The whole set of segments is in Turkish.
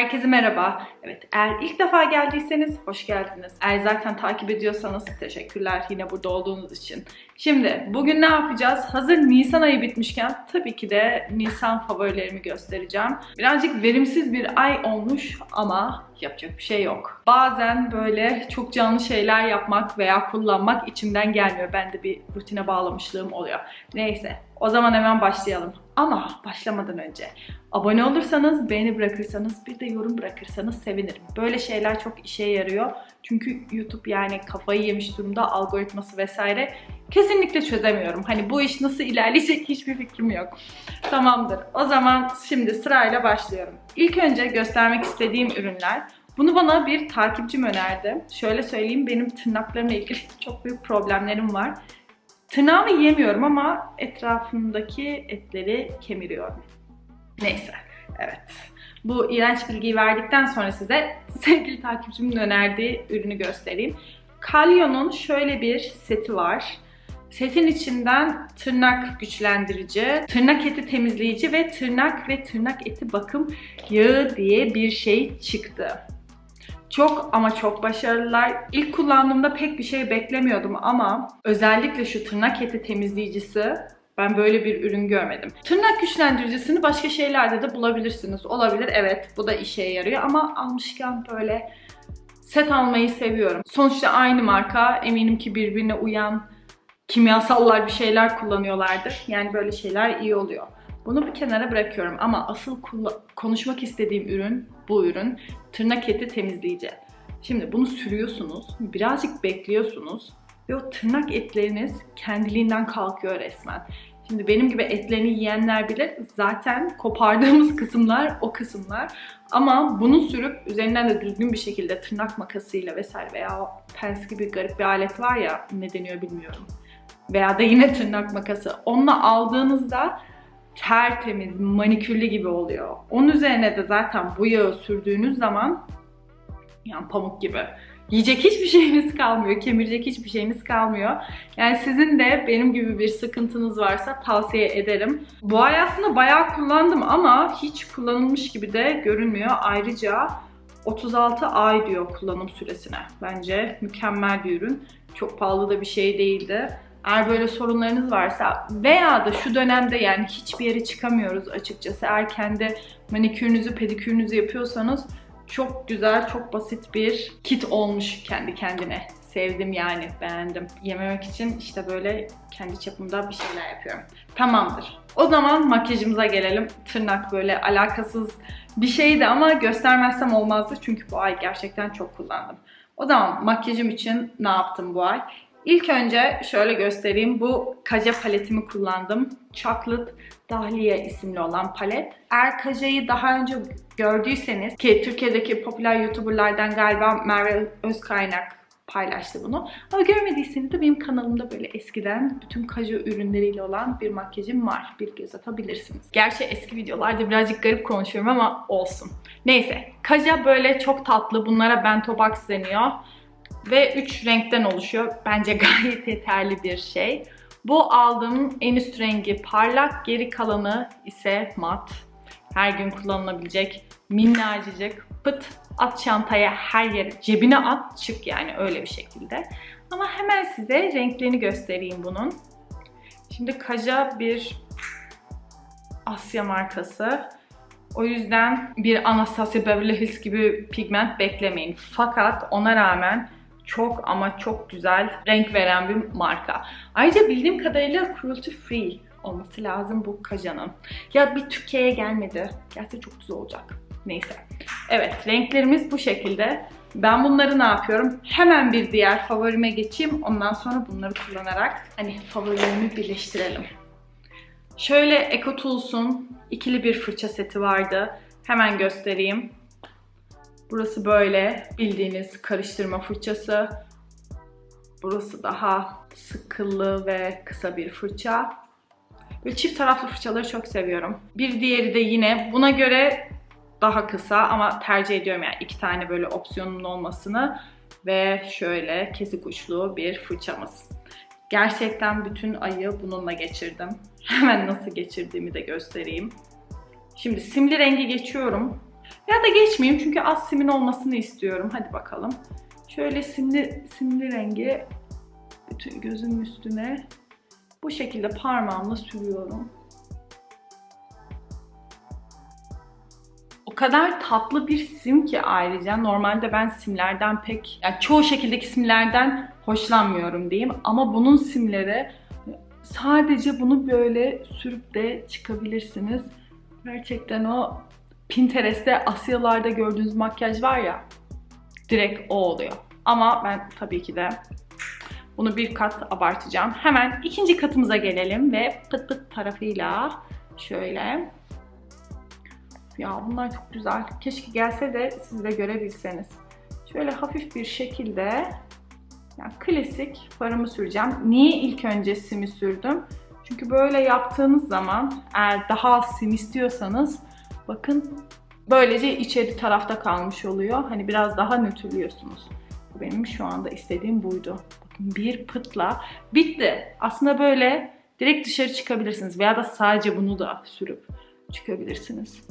Herkese merhaba. Evet, eğer ilk defa geldiyseniz hoş geldiniz. Eğer zaten takip ediyorsanız teşekkürler yine burada olduğunuz için. Şimdi bugün ne yapacağız? Hazır Nisan ayı bitmişken tabii ki de Nisan favorilerimi göstereceğim. Birazcık verimsiz bir ay olmuş ama yapacak bir şey yok. Bazen böyle çok canlı şeyler yapmak veya kullanmak içimden gelmiyor. Ben de bir rutine bağlamışlığım oluyor. Neyse, o zaman hemen başlayalım. Ama başlamadan önce abone olursanız, beğeni bırakırsanız, bir de yorum bırakırsanız sevinirim. Böyle şeyler çok işe yarıyor. Çünkü YouTube yani kafayı yemiş durumda algoritması vesaire kesinlikle çözemiyorum. Hani bu iş nasıl ilerleyecek hiçbir fikrim yok. Tamamdır. O zaman şimdi sırayla başlıyorum. İlk önce göstermek istediğim ürünler. Bunu bana bir takipçim önerdi. Şöyle söyleyeyim benim tırnaklarımla ilgili çok büyük problemlerim var. Tırnağımı yemiyorum ama etrafındaki etleri kemiriyorum. Neyse, evet. Bu iğrenç bilgiyi verdikten sonra size sevgili takipçimin önerdiği ürünü göstereyim. Kalyon'un şöyle bir seti var. Setin içinden tırnak güçlendirici, tırnak eti temizleyici ve tırnak ve tırnak eti bakım yağı diye bir şey çıktı. Çok ama çok başarılılar. İlk kullandığımda pek bir şey beklemiyordum ama özellikle şu tırnak eti temizleyicisi ben böyle bir ürün görmedim. Tırnak güçlendiricisini başka şeylerde de bulabilirsiniz. Olabilir evet bu da işe yarıyor ama almışken böyle set almayı seviyorum. Sonuçta aynı marka eminim ki birbirine uyan kimyasallar bir şeyler kullanıyorlardır. Yani böyle şeyler iyi oluyor. Bunu bir kenara bırakıyorum ama asıl konuşmak istediğim ürün bu ürün. Tırnak eti temizleyici. Şimdi bunu sürüyorsunuz, birazcık bekliyorsunuz ve o tırnak etleriniz kendiliğinden kalkıyor resmen. Şimdi benim gibi etlerini yiyenler bile zaten kopardığımız kısımlar o kısımlar. Ama bunu sürüp üzerinden de düzgün bir şekilde tırnak makasıyla vesaire veya pens gibi garip bir alet var ya ne deniyor bilmiyorum. Veya da yine tırnak makası. Onunla aldığınızda tertemiz, manikürlü gibi oluyor. Onun üzerine de zaten bu yağı sürdüğünüz zaman yani pamuk gibi. Yiyecek hiçbir şeyiniz kalmıyor, kemirecek hiçbir şeyiniz kalmıyor. Yani sizin de benim gibi bir sıkıntınız varsa tavsiye ederim. Bu ay aslında bayağı kullandım ama hiç kullanılmış gibi de görünmüyor. Ayrıca 36 ay diyor kullanım süresine. Bence mükemmel bir ürün. Çok pahalı da bir şey değildi. Eğer böyle sorunlarınız varsa veya da şu dönemde yani hiçbir yere çıkamıyoruz açıkçası. Eğer kendi manikürünüzü, pedikürünüzü yapıyorsanız çok güzel, çok basit bir kit olmuş kendi kendine. Sevdim yani, beğendim. Yememek için işte böyle kendi çapımda bir şeyler yapıyorum. Tamamdır. O zaman makyajımıza gelelim. Tırnak böyle alakasız bir şeydi ama göstermezsem olmazdı çünkü bu ay gerçekten çok kullandım. O zaman makyajım için ne yaptım bu ay? İlk önce şöyle göstereyim. Bu Kaja paletimi kullandım. Chocolate Dahlia isimli olan palet. Eğer Kaja'yı daha önce gördüyseniz ki Türkiye'deki popüler YouTuber'lardan galiba Merve Özkaynak paylaştı bunu. Ama görmediyseniz de benim kanalımda böyle eskiden bütün Kaja ürünleriyle olan bir makyajım var. Bir göz atabilirsiniz. Gerçi eski videolarda birazcık garip konuşuyorum ama olsun. Neyse. Kaja böyle çok tatlı. Bunlara Bento Box deniyor. Ve 3 renkten oluşuyor. Bence gayet yeterli bir şey. Bu aldığım en üst rengi parlak, geri kalanı ise mat. Her gün kullanılabilecek minnacık pıt at çantaya her yere cebine at çık yani öyle bir şekilde. Ama hemen size renklerini göstereyim bunun. Şimdi Kaja bir Asya markası. O yüzden bir Anastasia Beverly Hills gibi pigment beklemeyin. Fakat ona rağmen çok ama çok güzel renk veren bir marka. Ayrıca bildiğim kadarıyla cruelty free olması lazım bu Kaja'nın. Ya bir Türkiye'ye gelmedi. Gelse çok güzel olacak. Neyse. Evet renklerimiz bu şekilde. Ben bunları ne yapıyorum? Hemen bir diğer favorime geçeyim. Ondan sonra bunları kullanarak hani favorilerimi birleştirelim. Şöyle Eco Tools'un ikili bir fırça seti vardı. Hemen göstereyim. Burası böyle bildiğiniz karıştırma fırçası. Burası daha sıkılı ve kısa bir fırça. Ve çift taraflı fırçaları çok seviyorum. Bir diğeri de yine buna göre daha kısa ama tercih ediyorum yani iki tane böyle opsiyonun olmasını. Ve şöyle kesik uçlu bir fırçamız. Gerçekten bütün ayı bununla geçirdim. Hemen nasıl geçirdiğimi de göstereyim. Şimdi simli rengi geçiyorum. Ya da geçmeyeyim çünkü az simin olmasını istiyorum. Hadi bakalım. Şöyle simli, simli rengi bütün gözümün üstüne bu şekilde parmağımla sürüyorum. O kadar tatlı bir sim ki ayrıca normalde ben simlerden pek yani çoğu şekildeki simlerden hoşlanmıyorum diyeyim ama bunun simleri sadece bunu böyle sürüp de çıkabilirsiniz. Gerçekten o Pinterest'te Asyalarda gördüğünüz makyaj var ya direkt o oluyor. Ama ben tabii ki de bunu bir kat abartacağım. Hemen ikinci katımıza gelelim ve pıt pıt tarafıyla şöyle ya bunlar çok güzel. Keşke gelse de siz de görebilseniz. Şöyle hafif bir şekilde yani klasik farımı süreceğim. Niye ilk önce simi sürdüm? Çünkü böyle yaptığınız zaman eğer daha sim istiyorsanız bakın böylece içeri tarafta kalmış oluyor. Hani biraz daha nötrlüyorsunuz. Benim şu anda istediğim buydu. Bakın bir pıtla bitti. Aslında böyle direkt dışarı çıkabilirsiniz veya da sadece bunu da sürüp çıkabilirsiniz.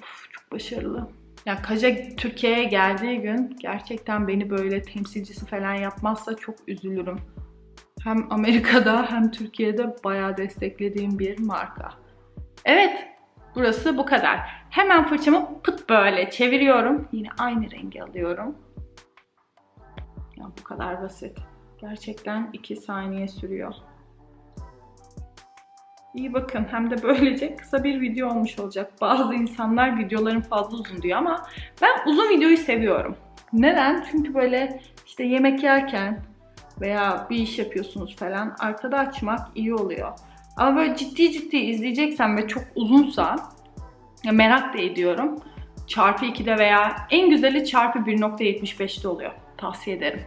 Of, çok başarılı. Ya Kaja Türkiye'ye geldiği gün gerçekten beni böyle temsilcisi falan yapmazsa çok üzülürüm. Hem Amerika'da hem Türkiye'de bayağı desteklediğim bir marka. Evet, burası bu kadar. Hemen fırçamı pıt böyle çeviriyorum. Yine aynı rengi alıyorum. Ya bu kadar basit. Gerçekten 2 saniye sürüyor. İyi bakın hem de böylece kısa bir video olmuş olacak. Bazı insanlar videoların fazla uzun diyor ama ben uzun videoyu seviyorum. Neden? Çünkü böyle işte yemek yerken veya bir iş yapıyorsunuz falan arkada açmak iyi oluyor. Ama böyle ciddi ciddi izleyeceksen ve çok uzunsa ya merak da ediyorum. Çarpı 2'de veya en güzeli çarpı 1.75'te oluyor. Tavsiye ederim.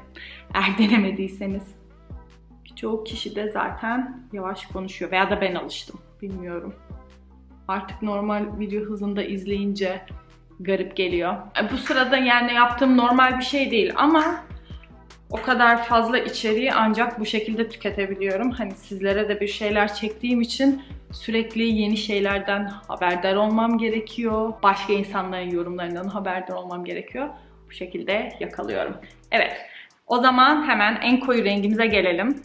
Eğer denemediyseniz. Çoğu kişi de zaten yavaş konuşuyor veya da ben alıştım. Bilmiyorum. Artık normal video hızında izleyince garip geliyor. E, bu sırada yani yaptığım normal bir şey değil ama o kadar fazla içeriği ancak bu şekilde tüketebiliyorum. Hani sizlere de bir şeyler çektiğim için sürekli yeni şeylerden haberdar olmam gerekiyor. Başka insanların yorumlarından haberdar olmam gerekiyor. Bu şekilde yakalıyorum. Evet. O zaman hemen en koyu rengimize gelelim.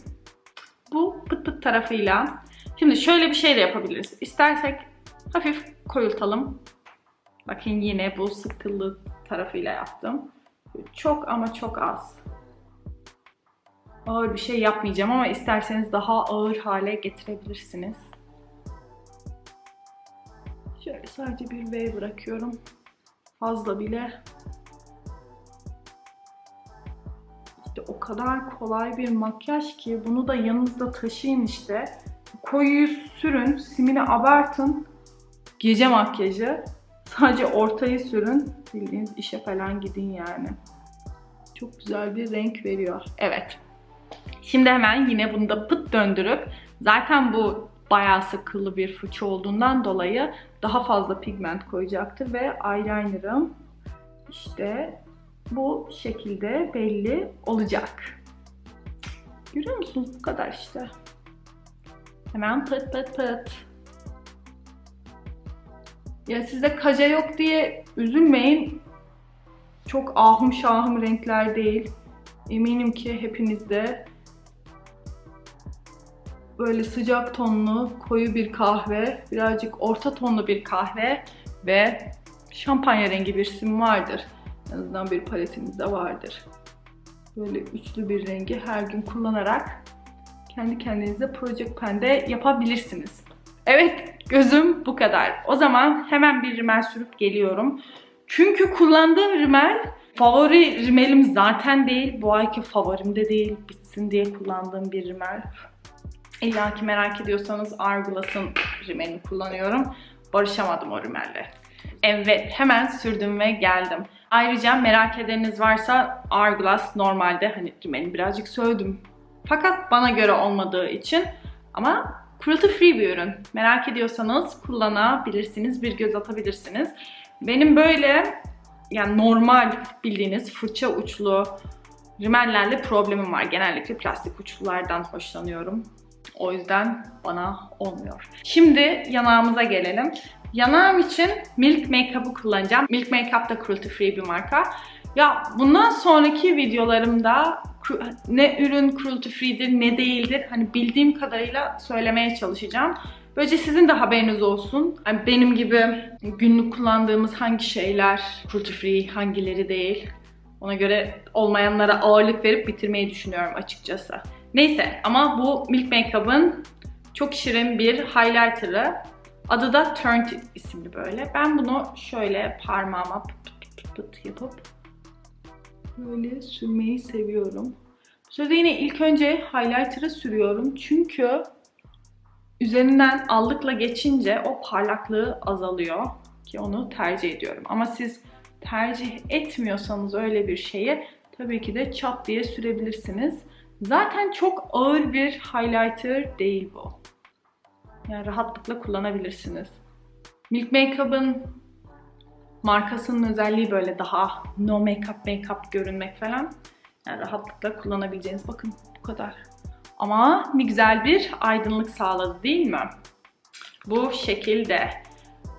Bu pıt pıt tarafıyla. Şimdi şöyle bir şey de yapabiliriz. İstersek hafif koyultalım. Bakın yine bu sıkılı tarafıyla yaptım. Çok ama çok az. Ağır bir şey yapmayacağım ama isterseniz daha ağır hale getirebilirsiniz. Şöyle sadece bir V bırakıyorum. Fazla bile. İşte o kadar kolay bir makyaj ki bunu da yanınızda taşıyın işte. Koyuyu sürün, simini abartın. Gece makyajı. Sadece ortayı sürün. Bildiğiniz işe falan gidin yani. Çok güzel bir renk veriyor. Evet. Şimdi hemen yine bunu da pıt döndürüp zaten bu bayağı sıkılı bir fırça olduğundan dolayı daha fazla pigment koyacaktır ve eyelinerım işte bu şekilde belli olacak. Görüyor musunuz? Bu kadar işte. Hemen pıt pıt pıt. Ya sizde kaca yok diye üzülmeyin. Çok ahım şahım renkler değil. Eminim ki hepinizde böyle sıcak tonlu koyu bir kahve, birazcık orta tonlu bir kahve ve şampanya rengi bir sim vardır. En azından bir paletimizde vardır. Böyle üçlü bir rengi her gün kullanarak kendi kendinize Project Pen'de yapabilirsiniz. Evet, gözüm bu kadar. O zaman hemen bir rimel sürüp geliyorum. Çünkü kullandığım rimel favori rimelim zaten değil. Bu ayki favorim de değil. Bitsin diye kullandığım bir rimel. İlla ki merak ediyorsanız Argulas'ın rimelini kullanıyorum. Barışamadım o rimelle. Evet hemen sürdüm ve geldim. Ayrıca merak edeniniz varsa Argulas normalde hani rimelini birazcık söyledim. Fakat bana göre olmadığı için ama cruelty free bir ürün. Merak ediyorsanız kullanabilirsiniz, bir göz atabilirsiniz. Benim böyle yani normal bildiğiniz fırça uçlu rimellerle problemim var. Genellikle plastik uçlulardan hoşlanıyorum. O yüzden bana olmuyor. Şimdi yanağımıza gelelim. Yanağım için Milk Makeup'ı kullanacağım. Milk Makeup da cruelty free bir marka. Ya bundan sonraki videolarımda ne ürün cruelty free'dir ne değildir hani bildiğim kadarıyla söylemeye çalışacağım. Böylece sizin de haberiniz olsun. Yani benim gibi günlük kullandığımız hangi şeyler cruelty free, hangileri değil. Ona göre olmayanlara ağırlık verip bitirmeyi düşünüyorum açıkçası. Neyse ama bu Milk Makeup'ın çok şirin bir highlighter'ı. Adı da Turned isimli böyle. Ben bunu şöyle parmağıma pıt pıt pıt pıt yapıp böyle sürmeyi seviyorum. Bu yine ilk önce highlighter'ı sürüyorum. Çünkü üzerinden allıkla geçince o parlaklığı azalıyor. Ki onu tercih ediyorum. Ama siz tercih etmiyorsanız öyle bir şeyi tabii ki de çat diye sürebilirsiniz. Zaten çok ağır bir highlighter değil bu. Yani rahatlıkla kullanabilirsiniz. Milk Makeup'ın markasının özelliği böyle daha no makeup makeup görünmek falan. Yani rahatlıkla kullanabileceğiniz bakın bu kadar. Ama ne güzel bir aydınlık sağladı değil mi? Bu şekilde.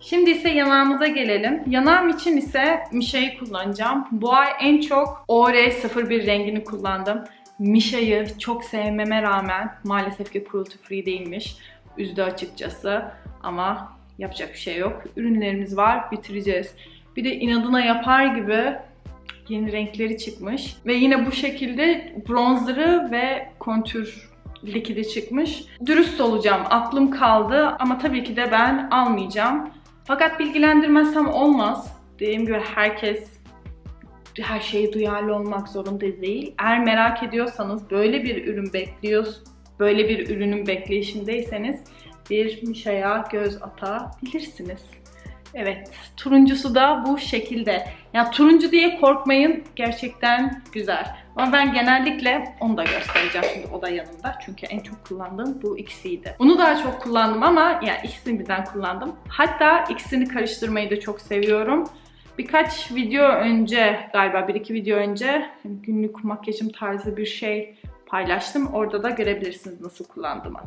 Şimdi ise yanağımıza gelelim. Yanağım için ise Misha'yı kullanacağım. Bu ay en çok OR01 rengini kullandım. Misha'yı çok sevmeme rağmen maalesef ki cruelty free değilmiş. Üzdü açıkçası ama yapacak bir şey yok. Ürünlerimiz var, bitireceğiz. Bir de inadına yapar gibi yeni renkleri çıkmış. Ve yine bu şekilde bronzerı ve kontür likidi çıkmış. Dürüst olacağım, aklım kaldı ama tabii ki de ben almayacağım. Fakat bilgilendirmezsem olmaz. Dediğim gibi herkes her şeyi duyarlı olmak zorunda değil. Eğer merak ediyorsanız böyle bir ürün bekliyoruz, böyle bir ürünün bekleyişindeyseniz bir Mişa'ya göz atabilirsiniz. Evet, turuncusu da bu şekilde. Ya turuncu diye korkmayın, gerçekten güzel. Ama ben genellikle onu da göstereceğim şimdi o da yanında. Çünkü en çok kullandığım bu ikisiydi. Bunu daha çok kullandım ama yani ikisini birden kullandım. Hatta ikisini karıştırmayı da çok seviyorum. Birkaç video önce, galiba bir iki video önce günlük makyajım tarzı bir şey paylaştım. Orada da görebilirsiniz nasıl kullandığımı.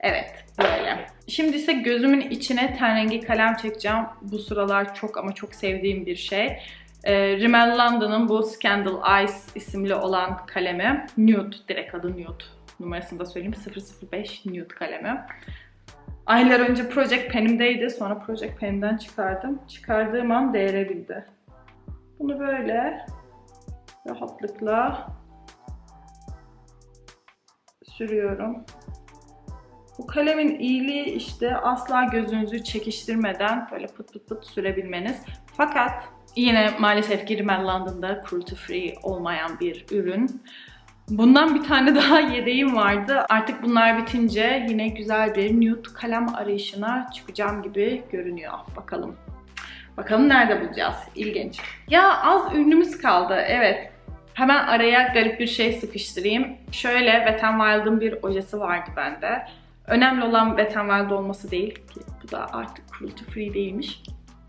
Evet, böyle. Şimdi ise gözümün içine ten rengi kalem çekeceğim. Bu sıralar çok ama çok sevdiğim bir şey. E, Rimmel London'ın bu Scandal Eyes isimli olan kalemi. Nude, direkt adı Nude. Numarasını da söyleyeyim. 005 Nude kalemi. Aylar önce Project Pen'imdeydi. Sonra Project Pen'imden çıkardım. Çıkardığım an değerebildi. Bunu böyle rahatlıkla sürüyorum. Bu kalemin iyiliği işte asla gözünüzü çekiştirmeden böyle pıt pıt pıt sürebilmeniz. Fakat yine maalesef ki Rimmel London'da cruelty free olmayan bir ürün. Bundan bir tane daha yedeğim vardı. Artık bunlar bitince yine güzel bir nude kalem arayışına çıkacağım gibi görünüyor. Bakalım. Bakalım nerede bulacağız? İlginç. Ya az ürünümüz kaldı. Evet. Hemen araya garip bir şey sıkıştırayım. Şöyle Wet n Wild'ın bir ojesi vardı bende. Önemli olan Wet n Wild olması değil ki bu da artık cruelty free değilmiş.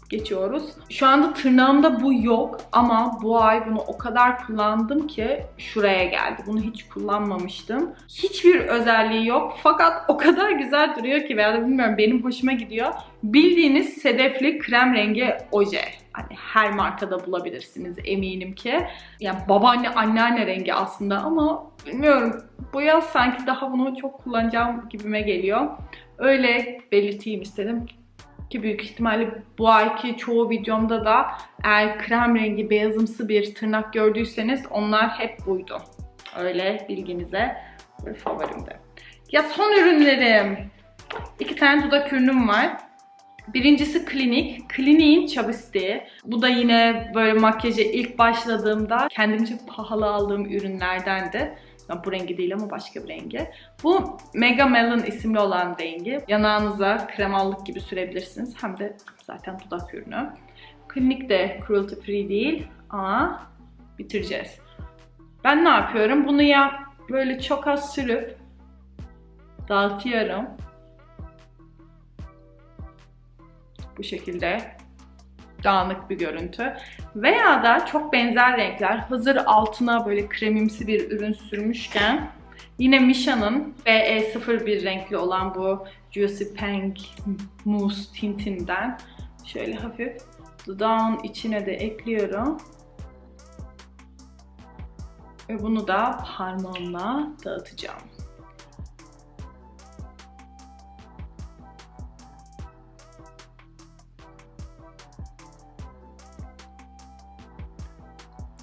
Geçiyoruz. Şu anda tırnağımda bu yok ama bu ay bunu o kadar kullandım ki şuraya geldi. Bunu hiç kullanmamıştım. Hiçbir özelliği yok fakat o kadar güzel duruyor ki veya bilmiyorum benim hoşuma gidiyor. Bildiğiniz sedefli krem rengi oje. Hani her markada bulabilirsiniz eminim ki. Yani babaanne anneanne rengi aslında ama bilmiyorum bu yaz sanki daha bunu çok kullanacağım gibime geliyor. Öyle belirteyim istedim ki büyük ihtimalle bu ayki çoğu videomda da eğer krem rengi beyazımsı bir tırnak gördüyseniz onlar hep buydu. Öyle bilginize böyle favorimde. Ya son ürünlerim. İki tane dudak ürünüm var. Birincisi klinik. Kliniğin çabisti. Bu da yine böyle makyaja ilk başladığımda kendimce pahalı aldığım ürünlerdendi. Bu rengi değil ama başka bir rengi. Bu Mega Melon isimli olan rengi. Yanağınıza kremallık gibi sürebilirsiniz. Hem de zaten dudak ürünü. Klinik de cruelty free değil ama bitireceğiz. Ben ne yapıyorum? Bunu ya böyle çok az sürüp dağıtıyorum. Bu şekilde dağınık bir görüntü. Veya da çok benzer renkler hazır altına böyle kremimsi bir ürün sürmüşken yine Misha'nın BE01 renkli olan bu Juicy Pink Mousse tintinden şöyle hafif dudağın içine de ekliyorum. Ve bunu da parmağımla dağıtacağım.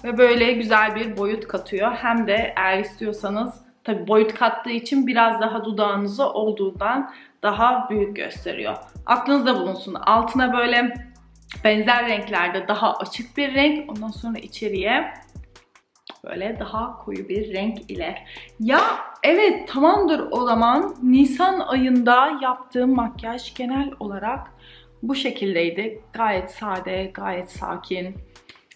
Ve böyle güzel bir boyut katıyor. Hem de eğer istiyorsanız tabi boyut kattığı için biraz daha dudağınızı olduğundan daha büyük gösteriyor. Aklınızda bulunsun. Altına böyle benzer renklerde daha açık bir renk. Ondan sonra içeriye böyle daha koyu bir renk ile. Ya evet tamamdır o zaman. Nisan ayında yaptığım makyaj genel olarak bu şekildeydi. Gayet sade, gayet sakin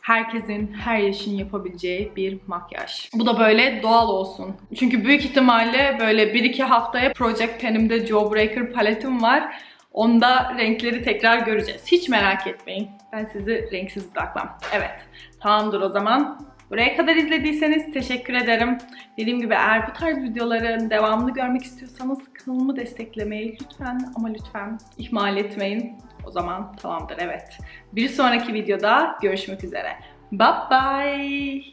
herkesin her yaşın yapabileceği bir makyaj. Bu da böyle doğal olsun. Çünkü büyük ihtimalle böyle 1-2 haftaya Project Pen'imde Jawbreaker paletim var. Onda renkleri tekrar göreceğiz. Hiç merak etmeyin. Ben sizi renksiz bırakmam. Evet. Tamamdır o zaman. Buraya kadar izlediyseniz teşekkür ederim. Dediğim gibi eğer bu tarz videoların devamını görmek istiyorsanız kanalımı desteklemeyi lütfen ama lütfen ihmal etmeyin. O zaman tamamdır evet. Bir sonraki videoda görüşmek üzere. Bye bye.